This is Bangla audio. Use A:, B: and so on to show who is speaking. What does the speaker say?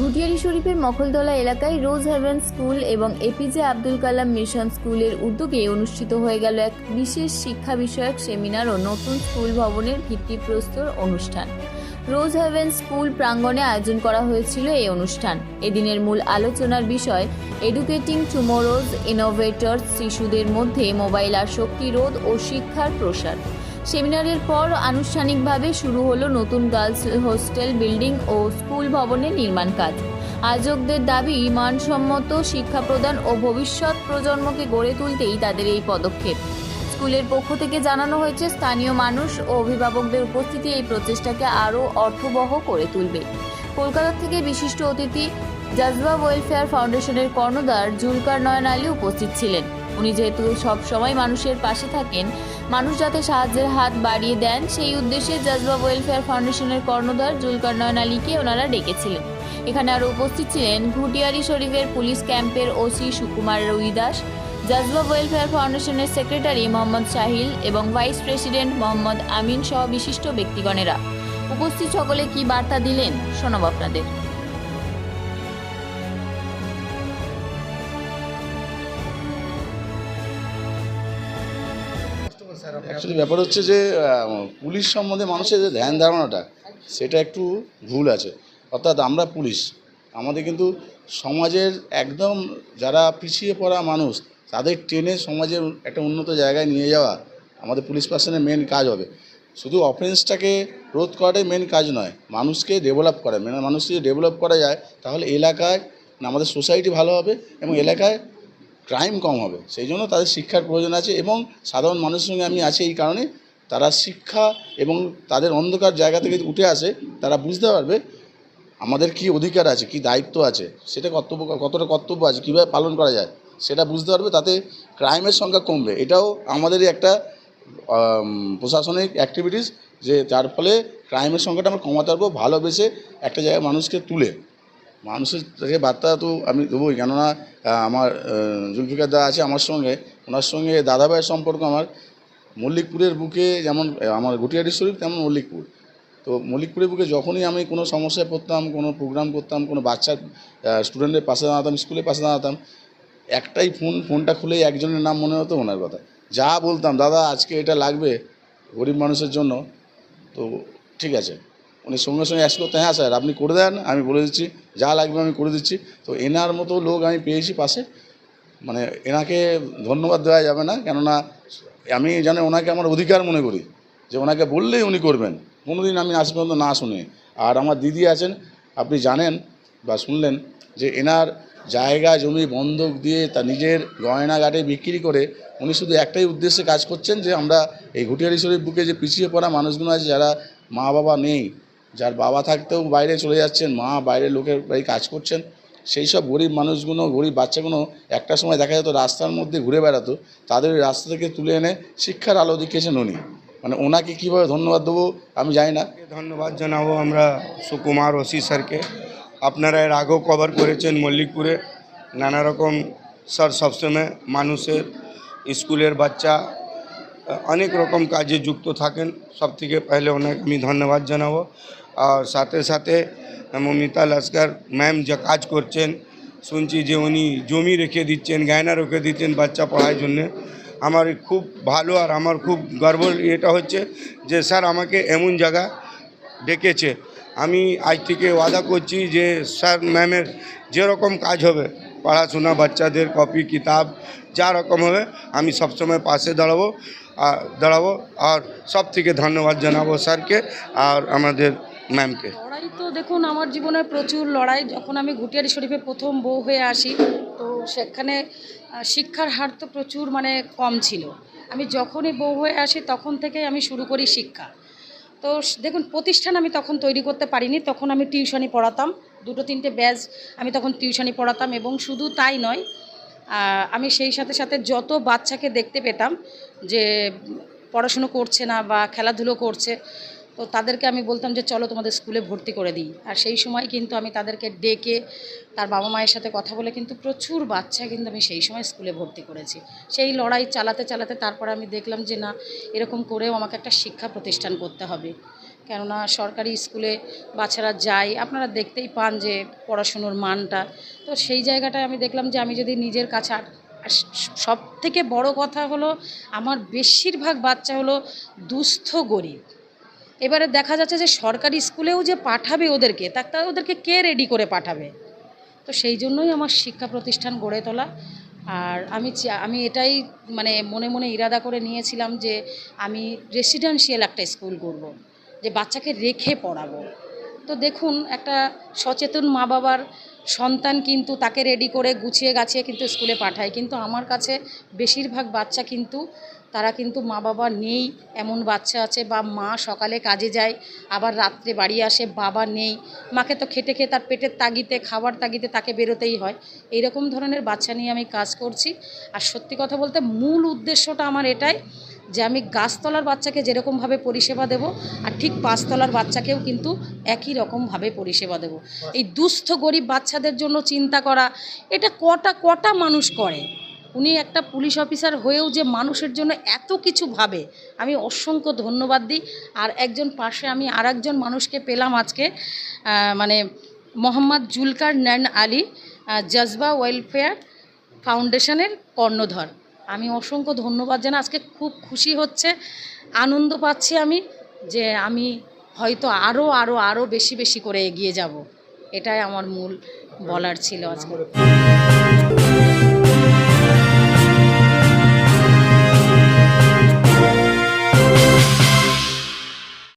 A: ঘুটিয়ারি শরীফের মখলতলা এলাকায় রোজ হেভেন স্কুল এবং এপিজে আব্দুল কালাম মিশন স্কুলের উদ্যোগে অনুষ্ঠিত হয়ে গেল এক বিশেষ শিক্ষা বিষয়ক সেমিনার ও নতুন স্কুল ভবনের ভিত্তিপ্রস্তর অনুষ্ঠান। রোজ হেভেন স্কুল প্রাঙ্গণে আয়োজন করা হয়েছিল এই অনুষ্ঠান। এদিনের মূল আলোচনার বিষয়, এডুকেটিং টুমোরোজ ইনোভেটর শিশুদের মধ্যে মোবাইল আসক্তি রোধ ও শিক্ষার প্রসার। সেমিনারের পর আনুষ্ঠানিকভাবে শুরু হলো নতুন গার্লস হোস্টেল বিল্ডিং ও স্কুল ভবনের নির্মাণ কাজ। আয়োজকদের দাবি, মানসম্মত শিক্ষা প্রদান ও ভবিষ্যৎ প্রজন্মকে গড়ে তুলতেই তাদের এই পদক্ষেপ। স্কুলের পক্ষ থেকে জানানো হয়েছে, স্থানীয় মানুষ ও অভিভাবকদের উপস্থিতি এই প্রচেষ্টাকে আরও অর্থবহ করে তুলবে। কলকাতা থেকে বিশিষ্ট অতিথি জাজবা ওয়েলফেয়ার ফাউন্ডেশনের কর্ণধার জুলকার নয়ন আলী উপস্থিত ছিলেন। উনি যেহেতু সব সময় মানুষের পাশে থাকেন, মানুষ যাতে সাহায্যের হাত বাড়িয়ে দেন, সেই উদ্দেশ্যে জাজবা ওয়েলফেয়ার ফাউন্ডেশনের কর্ণধার জুলকার নয়ন আলীকে ওনারা ডেকেছিলেন। এখানে আরও উপস্থিত ছিলেন ঘুটিয়ারি শরীফের পুলিশ ক্যাম্পের ওসি সুকুমার রুইদাস জাজবা ওয়েলফেয়ার ফাউন্ডেশনের সেক্রেটারি মোহাম্মদ শাহিল এবং ভাইস প্রেসিডেন্ট মোহাম্মদ আমিন সহ বিশিষ্ট ব্যক্তিগণেরা। উপস্থিত সকলে কি বার্তা দিলেন, শোনাব আপনাদের।
B: অ্যাকচুয়ালি ব্যাপার হচ্ছে যে পুলিশ সম্বন্ধে মানুষের যে ধ্যান ধারণাটা, সেটা একটু ভুল আছে। অর্থাৎ আমরা পুলিশ, আমাদের কিন্তু সমাজের একদম যারা পিছিয়ে পড়া মানুষ, তাদের ট্রেনে সমাজের একটা উন্নত জায়গায় নিয়ে যাওয়া আমাদের পুলিশ পার্সনের মেন কাজ হবে। শুধু অফেন্সটাকে রোধ করাটাই মেন কাজ নয়, মানুষকে ডেভেলপ করা। মানে মানুষকে যদি ডেভেলপ করা যায়, তাহলে এলাকায়, আমাদের সোসাইটি ভালো হবে এবং এলাকায় ক্রাইম কম হবে। সেই জন্য তাদের শিক্ষার প্রয়োজন আছে এবং সাধারণ মানুষের সঙ্গে আমি আছি এই কারণে, তারা শিক্ষা এবং তাদের অন্ধকার জায়গা থেকে উঠে আসে, তারা বুঝতে পারবে আমাদের কি অধিকার আছে, কি দায়িত্ব আছে, সেটা কর্তব্য, কতটা কর্তব্য আছে, কীভাবে পালন করা যায়, সেটা বুঝতে পারবে, তাতে ক্রাইমের সংখ্যা কমবে। এটাও আমাদেরই একটা প্রশাসনিক অ্যাক্টিভিটিস যে যার ফলে ক্রাইমের সংখ্যাটা আমরা কমাতে পারব, ভালোবেসে একটা জায়গায় মানুষকে তুলে। মানুষের থেকে বার্তা তো আমি দেবোই। কেননা আমার জুলফিকার দা আছে আমার সঙ্গে। ওনার সঙ্গে দাদাভাইয়ের সম্পর্ক আমার। মল্লিকপুরের বুকে যেমন আমার গুটিয়ারি শরীফ, তেমন মল্লিকপুর। তো মল্লিকপুরের বুকে যখনই আমি কোনো সমস্যায় পড়তাম, কোনো প্রোগ্রাম করতাম, কোনো বাচ্চার স্টুডেন্টের পাশে দাঁড়াতাম স্কুলের পাশে দাঁড়াতাম, একটাই ফোন ফোনটা খুলেই একজনের নাম মনে হতো ওনার কথা। যা বলতাম, দাদা, আজকে এটা লাগবে গরিব মানুষের জন্য। তো ঠিক আছে। উনি সঙ্গে সঙ্গে অ্যাস করতে হ্যাঁ স্যার, আপনি করে দেন, আমি বলে দিচ্ছি, যা লাগবে আমি করে দিচ্ছি। তো এনার মতো লোক আমি পেয়েছি পাশে। মানে এনাকে ধন্যবাদ দেওয়া যাবে না, কেননা আমি জানি ওনাকে আমার অধিকার মনে করি, যে ওনাকে বললেই উনি করবেন। কোনোদিন আমি আজ পর্যন্ত না শুনি। আর আমার দিদি আছেন, আপনি জানেন বা শুনলেন যে এনার জায়গা, জমি, বন্ধক দিয়ে তার নিজের গয়নাঘাটে বিক্রি করে উনি শুধু একটাই উদ্দেশ্যে কাজ করছেন যে আমরা এই ঘুটিয়ারি শরীর বুকে যে পিছিয়ে পড়া মানুষগুলো আছে, যারা মা বাবা নেই যার বাবা থাকতেও বাইরে চলে যাচ্ছেন, মা বাইরে লোকের বাড়ি কাজ করছেন, সেই সব গরিব মানুষগুলো, গরিব বাচ্চাগুলো একটা সময় দেখা যেত রাস্তার মধ্যে ঘুরে বেড়াতো, তাদের রাস্তা থেকে তুলে এনে শিক্ষার আলো দেখিয়েছেন উনি মানে ওনাকে কীভাবে ধন্যবাদ দেবো আমি জানি না।
C: ধন্যবাদ জানাব আমরা সুকুমার, ওসি স্যারকে। আপনারা এর আগেও কভার করেছেন মল্লিকপুরে। নানা রকম স্যার সবসময় মানুষের, স্কুলের বাচ্চা অনেক রকম কাজে যুক্ত থাকেন। সব থেকে পহলে ওনাকে আমি ধন্যবাদ জানাব। আর সাথে সাথে মমিতা লস্কর ম্যাম যা কাজ করছেন, শুনছি যে উনি জমি রেখে দিচ্ছেন, গয়না রেখে দিচ্ছেন বাচ্চা পড়ার জন্যে। আমার খুব ভালো আর আমার খুব গর্ব এটা হচ্ছে যে স্যার আমাকে এমন জায়গা ডেকেছে। আমি আজ থেকে ওয়াদা করছি যে স্যার ম্যামের যেরকম কাজ হবে পড়াশোনা, বাচ্চাদের কপি, কিতাব, যা রকম হবে, আমি সবসময় পাশে দাঁড়াবো আর দাঁড়াবো, আর সব থেকে ধন্যবাদ জানাব স্যারকে আর আমাদের ম্যামকে।
D: লড়াই তো দেখুন, আমার জীবনে প্রচুর লড়াই। যখন আমি ঘুটিয়ারি শরীফে প্রথম বউ হয়ে আসি, তো সেখানে শিক্ষার হার তো প্রচুর মানে কম ছিল। আমি যখনই বউ হয়ে আসি, তখন থেকেই আমি শুরু করি শিক্ষা। তো দেখুন, প্রতিষ্ঠান আমি তখন তৈরি করতে পারিনি, তখন আমি টিউশনি পড়াতাম। দুটো তিনটে ব্যাচ আমি তখন টিউশনি পড়াতাম এবং শুধু তাই নয় আমি সেই সাথে সাথে যত বাচ্চাকে দেখতে পেতাম যে পড়াশুনো করছে না বা খেলাধুলো করছে, তো তাদেরকে আমি বলতাম যে চলো তোমাদের স্কুলে ভর্তি করে দিই। আর সেই সময় কিন্তু আমি তাদেরকে ডেকে তার বাবা মায়ের সাথে কথা বলে কিন্তু প্রচুর বাচ্চা কিন্তু আমি সেই সময় স্কুলে ভর্তি করেছি। সেই লড়াই চালাতে চালাতে তারপর আমি দেখলাম যে না, এরকম করেও আমাকে একটা শিক্ষা প্রতিষ্ঠান করতে হবে। কেননা সরকারি স্কুলে বাচ্চারা যায়, আপনারা দেখতেই পান যে পড়াশুনোর মানটা। তো সেই জায়গাটায় আমি দেখলাম যে আমি যদি নিজের কাছে সব থেকে বড় কথা হলো আমার বেশিরভাগ বাচ্চা হলো দুস্থ গরিব। এবারে দেখা যাচ্ছে যে সরকারি স্কুলেও যে পাঠাবে ওদেরকে, তা ওদেরকে কে রেডি করে পাঠাবে? তো সেই জন্যই আমার শিক্ষা প্রতিষ্ঠান গড়ে তোলা। আর আমি আমি এটাই মানে মনে মনে ইরাদা করে নিয়েছিলাম যে আমি রেসিডেন্সিয়াল একটা স্কুল করব। যে বাচ্চাকে রেখে পড়াবো। তো দেখুন, একটা সচেতন মা বাবার সন্তান কিন্তু তাকে রেডি করে গুছিয়ে গাছিয়ে কিন্তু স্কুলে পাঠায়। কিন্তু আমার কাছে বেশিরভাগ বাচ্চা কিন্তু, তারা কিন্তু মা বাবা নেই, এমন বাচ্চা আছে বা মা সকালে কাজে যায়, আবার রাত্রে বাড়ি আসে, বাবা নেই। মাকে তো খেটে খেয়ে তার পেটের তাগিতে খাবার তাগিতে তাকে বেরোতেই হয়। এইরকম ধরনের বাচ্চা নিয়ে আমি কাজ করছি। আর সত্যি কথা বলতে মূল উদ্দেশ্যটা আমার এটাই যে আমি গাছতলার বাচ্চাকে যেরকমভাবে পরিষেবা দেব, আর ঠিক পাঁচতলার বাচ্চাকেও কিন্তু একই রকমভাবে পরিষেবা দেব। এই দুস্থ গরিব বাচ্চাদের জন্য চিন্তা করা, এটা কটা কটা মানুষ করে? উনি একটা পুলিশ অফিসার হয়েও যে মানুষের জন্য এত কিছু ভাবে, আমি অসংখ্য ধন্যবাদ দিই। আর একজন পাশে আমি আর মানুষকে পেলাম আজকে মানে মোহাম্মদ জুলকার ন্যান আলী জজবা ওয়েলফেয়ার ফাউন্ডেশনের কর্ণধর। আমি অসংখ্য ধন্যবাদ জানাই। আজকে খুব খুশি হচ্ছে, আনন্দ পাচ্ছি আমি যে আমি হয়তো আরও আরও আরও বেশি বেশি করে এগিয়ে যাব। এটাই আমার মূল বলার ছিল আজকে।